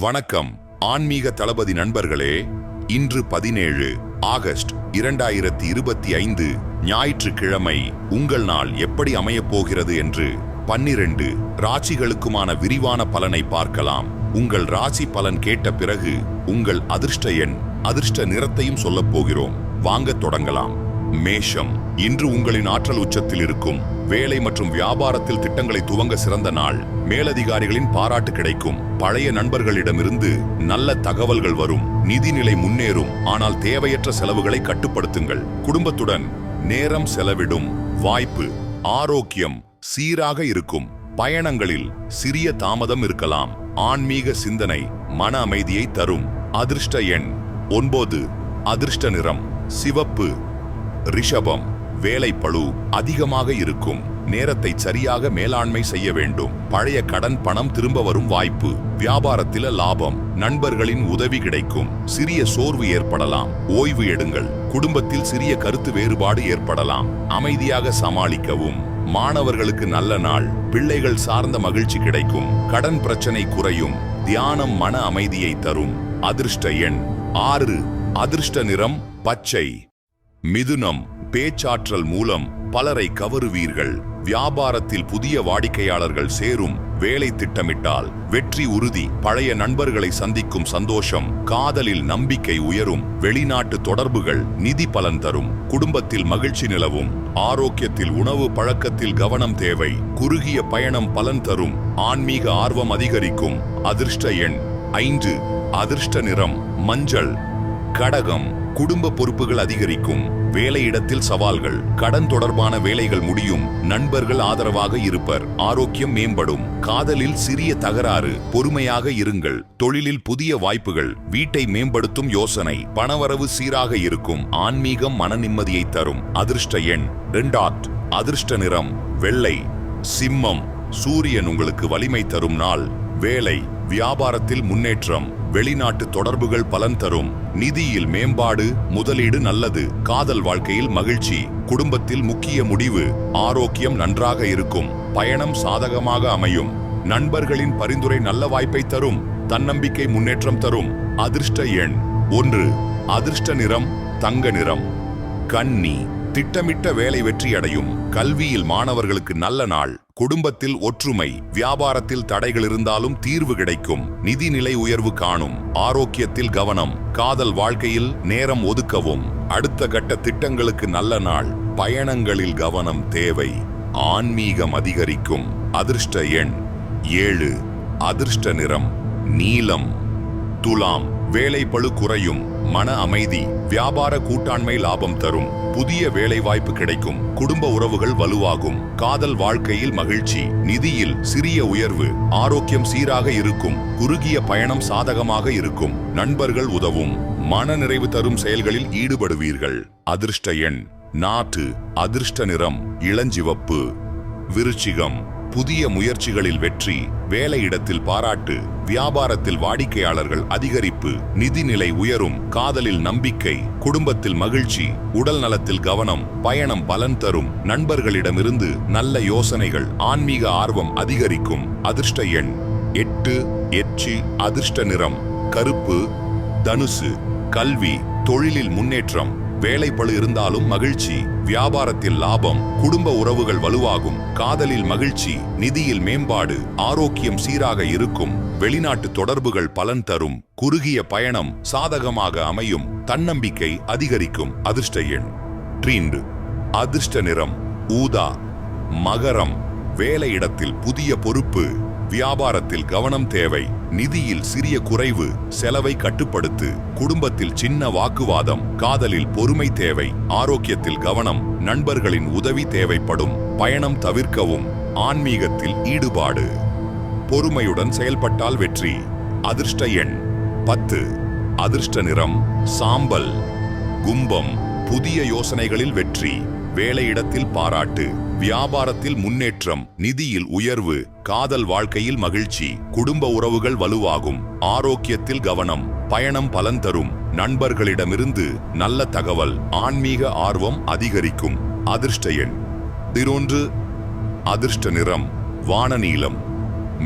வணக்கம் ஆன்மீக தளபதி நண்பர்களே. இன்று பதினேழு ஆகஸ்ட் இரண்டாயிரத்தி இருபத்தி ஐந்து ஞாயிற்றுக்கிழமை. உங்கள் நாள் எப்படி அமையப் போகிறது என்று பன்னிரண்டு ராசிகளுக்குமான விரிவான பலனை பார்க்கலாம். உங்கள் ராசி பலன் கேட்ட பிறகு உங்கள் அதிர்ஷ்ட எண் அதிர்ஷ்ட நிறத்தையும் சொல்லப் போகிறோம். வாங்கத் தொடங்கலாம். மேஷம் இன்று உங்களின் ஆற்றல் உச்சத்தில் இருக்கும். வேலை மற்றும் வியாபாரத்தில் திட்டங்களை துவங்க சிறந்த நாள். மேலதிகாரிகளின் பாராட்டு கிடைக்கும். பழைய நண்பர்களிடமிருந்து நல்ல தகவல்கள் வரும். நிதிநிலை முன்னேறும். ஆனால் தேவையற்ற செலவுகளை கட்டுப்படுத்துங்கள். குடும்பத்துடன் நேரம் செலவிடும். வாய்ப்பு ஆரோக்கியம் சீராக இருக்கும். பயணங்களில் சிறிய தாமதம் இருக்கலாம். ஆன்மீக சிந்தனை மன அமைதியை தரும். அதிர்ஷ்ட எண் ஒன்பது. அதிர்ஷ்ட நிறம் சிவப்பு. ரிஷபம் வேலை பழு அதிகமாக இருக்கும். நேரத்தை சரியாக மேலாண்மை செய்ய வேண்டும். பழைய கடன் பணம் திரும்ப வரும் வாய்ப்பு. வியாபாரத்தில லாபம். நண்பர்களின் உதவி கிடைக்கும். சிறிய சோர்வு ஏற்படலாம். ஓய்வு எடுங்கள். குடும்பத்தில் சிறிய கருத்து வேறுபாடு ஏற்படலாம். அமைதியாக சமாளிக்கவும். மாணவர்களுக்கு நல்ல நாள். பிள்ளைகள் சார்ந்த மகிழ்ச்சி கிடைக்கும். கடன் பிரச்சனை குறையும். தியானம் மன அமைதியை தரும். அதிர்ஷ்ட எண் ஆறு. அதிர்ஷ்ட நிறம் பச்சை. மிதுனம் பேச்சாற்றல் மூலம் பலரை கவருவீர்கள். வியாபாரத்தில் புதிய வாடிக்கையாளர்கள் சேரும் வேலை திட்டமிட்டால் வெற்றி உறுதி. பழைய நண்பர்களை சந்திக்கும் சந்தோஷம் காதலில் நம்பிக்கை உயரும். வெளிநாட்டு தொடர்புகள் நிதி பலன் தரும். குடும்பத்தில் மகிழ்ச்சி நிலவும். ஆரோக்கியத்தில் உணவு பழக்கத்தில் கவனம் தேவை. குறுகிய பயணம் பலன் தரும். ஆன்மீக ஆர்வம் அதிகரிக்கும். அதிர்ஷ்ட எண் ஐந்து. அதிர்ஷ்ட நிறம் மஞ்சள். கடகம். குடும்ப பொறுப்புகள் அதிகரிக்கும். வேலையிடத்தில் சவால்கள். கடன் தொடர்பான வேலைகள் முடியும். நண்பர்கள் ஆதரவாக இருப்பர். ஆரோக்கியம் மேம்படும். காதலில் சிறிய தகராறு. பொறுமையாக இருங்கள். தொழிலில் புதிய வாய்ப்புகள். வீட்டை மேம்படுத்தும் யோசனை. பணவரவு சீராக இருக்கும். ஆன்மீகம் மன நிம்மதியை தரும். அதிர்ஷ்ட எண். ரெண்டாட் அதிர்ஷ்ட நிறம். வெள்ளை. சிம்மம். சூரியன் உங்களுக்கு வலிமை தரும் நாள். வேலை. வியாபாரத்தில் முன்னேற்றம். வெளிநாட்டு தொடர்புகள் பலன் தரும். நிதியில் மேம்பாடு முதலீடு நல்லது. காதல் வாழ்க்கையில் மகிழ்ச்சி. குடும்பத்தில் முக்கிய முடிவு. ஆரோக்கியம் நன்றாக இருக்கும். பயணம் சாதகமாக அமையும். நண்பர்களின் பரிந்துரை நல்ல வாய்ப்பை தரும். தன்னம்பிக்கை முன்னேற்றம் தரும். அதிர்ஷ்ட எண் ஒன்று. அதிர்ஷ்ட நிறம் தங்க நிறம். கன்னி. திட்டமிட்ட வேலை வெற்றியடையும். கல்வியில் மாணவர்களுக்கு நல்ல நாள். குடும்பத்தில் ஒற்றுமை. வியாபாரத்தில் தடைகள் இருந்தாலும் தீர்வு கிடைக்கும். நிதிநிலை உயர்வு காணும். ஆரோக்கியத்தில் கவனம். காதல் வாழ்க்கையில் நேரம் ஒதுக்கவும். அடுத்த கட்ட திட்டங்களுக்கு நல்ல நாள். பயணங்களில் கவனம் தேவை. ஆன்மீகம் அதிகரிக்கும். அதிர்ஷ்ட எண் ஏழு. அதிர்ஷ்ட நிறம். நீலம் துலாம் வேலை பளு குறையும் மன அமைதி வியாபார கூட்டாண்மை லாபம் தரும் புதிய வேலை வாய்ப்பு கிடைக்கும் குடும்ப உறவுகள் வலுவாகும் காதல் வாழ்க்கையில் மகிழ்ச்சி நிதியில் சிறிய உயர்வு ஆரோக்கியம் சீராக இருக்கும் குறுகிய பயணம் சாதகமாக இருக்கும் நண்பர்கள் உதவும் மன நிறைவு தரும் செயல்களில் ஈடுபடுவீர்கள். அதிர்ஷ்ட எண் நாட்டு அதிர்ஷ்ட நிறம் இளஞ்சிவப்பு விருச்சிகம். புதிய முயற்சிகளில் வெற்றி வேலையிடத்தில் பாராட்டு வியாபாரத்தில் வாடிக்கையாளர்கள் அதிகரிப்பு நிதிநிலை உயரும் காதலில் நம்பிக்கை குடும்பத்தில் மகிழ்ச்சி உடல் நலத்தில் கவனம் பயணம் பலன் தரும் நண்பர்களிடமிருந்து நல்ல யோசனைகள் ஆன்மீக ஆர்வம் அதிகரிக்கும் அதிர்ஷ்ட எண் எட்டு எச்சி அதிர்ஷ்ட நிறம் கருப்பு தனுசு கல்வி தொழிலில் முன்னேற்றம் வேலைப்பளு இருந்தாலும் மகிழ்ச்சி வியாபாரத்தில் லாபம் குடும்ப உறவுகள் வலுவாகும் காதலில் மகிழ்ச்சி நிதியில் மேம்பாடு ஆரோக்கியம் சீராக இருக்கும் வெளிநாட்டு தொடர்புகள் பலன் தரும் குறுகிய பயணம் சாதகமாக அமையும் தன்னம்பிக்கை அதிகரிக்கும் அதிர்ஷ்ட எண். ட்ரீண்டு. அதிர்ஷ்ட நிறம் ஊதா. மகரம். வேலையிடத்தில் புதிய பொறுப்பு. வியாபாரத்தில் கவனம் தேவை. நிதியில் சிறிய குறைவு செலவை கட்டுப்படுத்து. குடும்பத்தில் சின்ன வாக்குவாதம் காதலில் பொறுமை தேவை. ஆரோக்கியத்தில் கவனம் நண்பர்களின் உதவி தேவைப்படும். பயணம் தவிர்க்கவும் ஆன்மீகத்தில் ஈடுபாடு. பொறுமையுடன் செயல்பட்டால் வெற்றி. அதிர்ஷ்ட எண் பத்து. அதிர்ஷ்ட நிறம் சாம்பல். கும்பம் புதிய யோசனைகளில் வெற்றி. வேலையிடத்தில் பாராட்டு. வியாபாரத்தில் முன்னேற்றம் நிதியில் உயர்வு காதல் வாழ்க்கையில் மகிழ்ச்சி குடும்ப உறவுகள் வலுவாகும் ஆரோக்கியத்தில் கவனம் பயணம் பலன் தரும் நண்பர்களிடமிருந்து நல்ல தகவல் ஆன்மீக ஆர்வம் அதிகரிக்கும். அதிர்ஷ்ட எண். திரொன்று அதிர்ஷ்ட நிறம் வானநீலம்.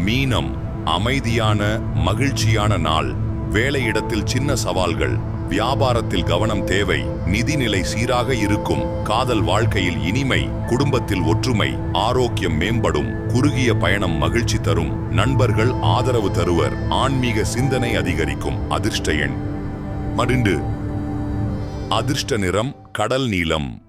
மீனம் அமைதியான மகிழ்ச்சியான நாள் வேலையிடத்தில் சின்ன சவால்கள். வியாபாரத்தில் கவனம் தேவை நிதிநிலை சீராக இருக்கும் காதல் வாழ்க்கையில் இனிமை குடும்பத்தில் ஒற்றுமை ஆரோக்கியம் மேம்படும் குறுகிய பயணம் மகிழ்ச்சி தரும் நண்பர்கள் ஆதரவு தருவர் ஆன்மீக சிந்தனை அதிகரிக்கும் அதிர்ஷ்ட எண். மடிண்டு அதிர்ஷ்ட நிறம் கடல் நீளம்.